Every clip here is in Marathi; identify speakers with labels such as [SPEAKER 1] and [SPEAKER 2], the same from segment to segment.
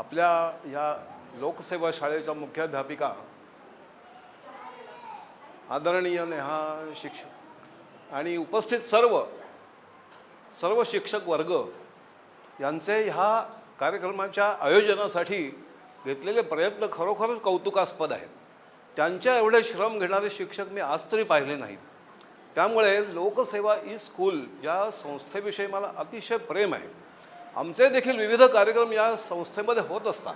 [SPEAKER 1] आपल्या ह्या लोकसेवा शाळेच्या मुख्याध्यापिका आदरणीय नेहा शिक्षक आणि उपस्थित सर्व सर्व शिक्षक वर्ग यांचे ह्या कार्यक्रमाच्या आयोजनासाठी घेतलेले प्रयत्न खरोखरच कौतुकास्पद आहेत. त्यांच्या एवढे श्रम घेणारे शिक्षक मी आज तरी पाहिले नाहीत. त्यामुळे लोकसेवा ई स्कूल या संस्थेविषयी मला अतिशय प्रेम आहे. आमचे देखील विविध कार्यक्रम या संस्थेमध्ये होत असतात.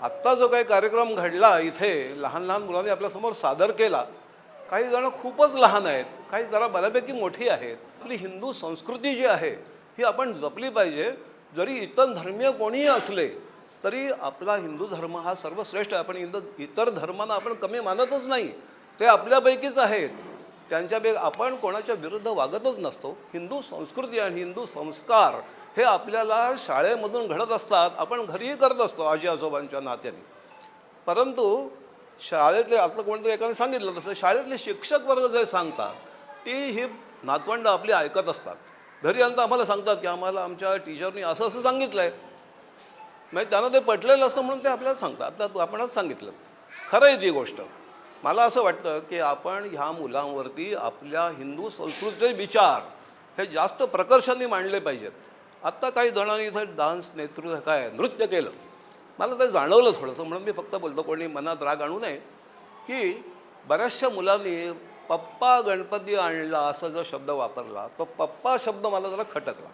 [SPEAKER 1] आत्ता जो काही कार्यक्रम घडला इथे लहान लहान मुलांनी आपल्यासमोर सादर केला काही जणं खूपच लहान आहेत काही जरा बऱ्यापैकी मोठी आहेत. आपली हिंदू संस्कृती जी आहे ही आपण जपली पाहिजे. जरी इतर धर्मीय कोणीही असले तरी आपला हिंदू धर्म हा सर्वश्रेष्ठ आहे. आपण हिंदू इतर धर्मांना आपण कमी मानतच नाही. ते आपल्यापैकीच आहेत. त्यांच्यापैकी आपण कोणाच्या विरुद्ध वागतच नसतो. हिंदू संस्कृती आणि हिंदू संस्कार हे आपल्याला शाळेमधून घडत असतात आपण घरीही करत असतो आजी आजोबांच्या नात्याने. परंतु शाळेतले आता कोणतरी एकाने सांगितलं तसं शाळेतले शिक्षक वर्ग जे सांगतात ती ही नातवंड आपली ऐकत असतात. घरी आणता आम्हाला सांगतात की आम्हाला आमच्या टीचरनी असं असं सांगितलं आहे म्हणजे त्यांना ते पटलेलं असतं म्हणून ते आपल्याला सांगतात. आता तू आपणच सांगितलं. खरं आहे ती गोष्ट. मला असं वाटतं की आपण ह्या मुलांवरती आपल्या हिंदू संस्कृतीचे विचार हे जास्त प्रकर्षाने मांडले पाहिजेत. आत्ता काही जणांनी इथं डान्स नेतृत्व काय नृत्य केलं? मला ते जाणवलं थोडंसं म्हणून मी फक्त बोलतो कोणी मनात राग आणू नये की बऱ्याचशा मुलांनी पप्पा गणपती आणला असा जो शब्द वापरला तो पप्पा शब्द मला जरा खटकला.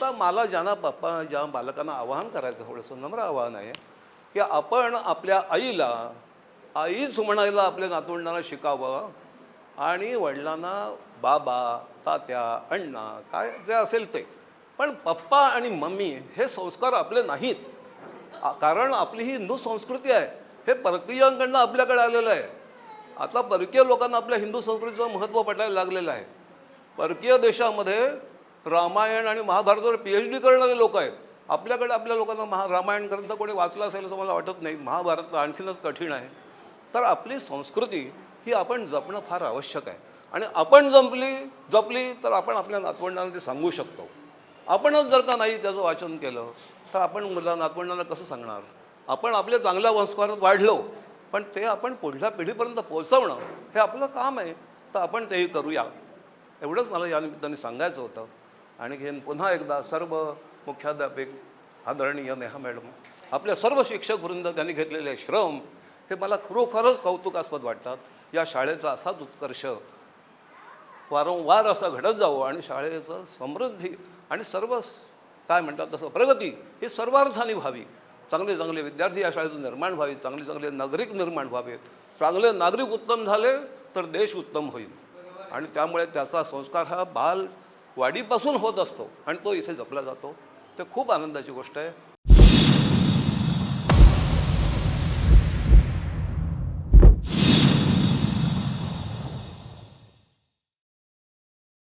[SPEAKER 1] तर मला ज्यांना पप्पा ज्या बालकांना आवाहन करायचं थोडंसं नम्र आवाहन आहे की आपण आपल्या आईला आईच म्हणायला आपल्या नातवंडांना शिकावं आणि वडिलांना बाबा तात्या अण्णा काय जे असेल ते. पण पप्पा आणि मम्मी हे संस्कार आपले नाहीत. कारण आपली ही हिंदू संस्कृती आहे. हे परकीयांकडनं आपल्याकडे आलेलं आहे. आता परकीय लोकांना आपल्या हिंदू संस्कृतीचं महत्त्व पटायला लागलेलं आहे. परकीय देशामध्ये रामायण आणि महाभारतावर पी एच डी करणारे लोक आहेत. आपल्याकडे आपल्या लोकांना महा रामायण ग्रंथ कोणी वाचलं असेल असं मला वाटत नाही. महाभारत तर आणखीनच कठीण आहे. तर आपली संस्कृती ही आपण जपणं फार आवश्यक आहे. आणि आपण जपली जपली तर आपण आपल्या नातवंडांना ते सांगू शकतो. आपणच जर का नाही त्याचं वाचन केलं तर आपण मुला नातवंडांना कसं सांगणार? आपण आपल्या चांगल्या संस्कारात वाढलो पण ते आपण पुढल्या पिढीपर्यंत पोहोचवणं हे आपलं काम आहे तर आपण तेही करूया. एवढंच मला या निमित्ताने सांगायचं होतं. आणि हे पुन्हा एकदा सर्व मुख्याध्यापक आदरणीय नेहा मॅडम आपल्या सर्व शिक्षक वृंद त्यांनी घेतलेले श्रम हे मला खरोखरच कौतुकास्पद वाटतात. या शाळेचा असाच उत्कर्ष वारंवार असं घडत जावं आणि शाळेचं समृद्धी आणि सर्व काय म्हणतात तसं प्रगती ही सर्वार्थाने व्हावी. चांगले चांगले विद्यार्थी या शाळेतून निर्माण व्हावे चांगले चांगले नागरिक निर्माण व्हावेत. चांगले नागरिक उत्तम झाले तर देश उत्तम होईल. आणि त्यामुळे त्याचा संस्कार हा बाल वाढीपासून होत असतो आणि तो इथे जपला जातो. ते खूप आनंदाची गोष्ट आहे.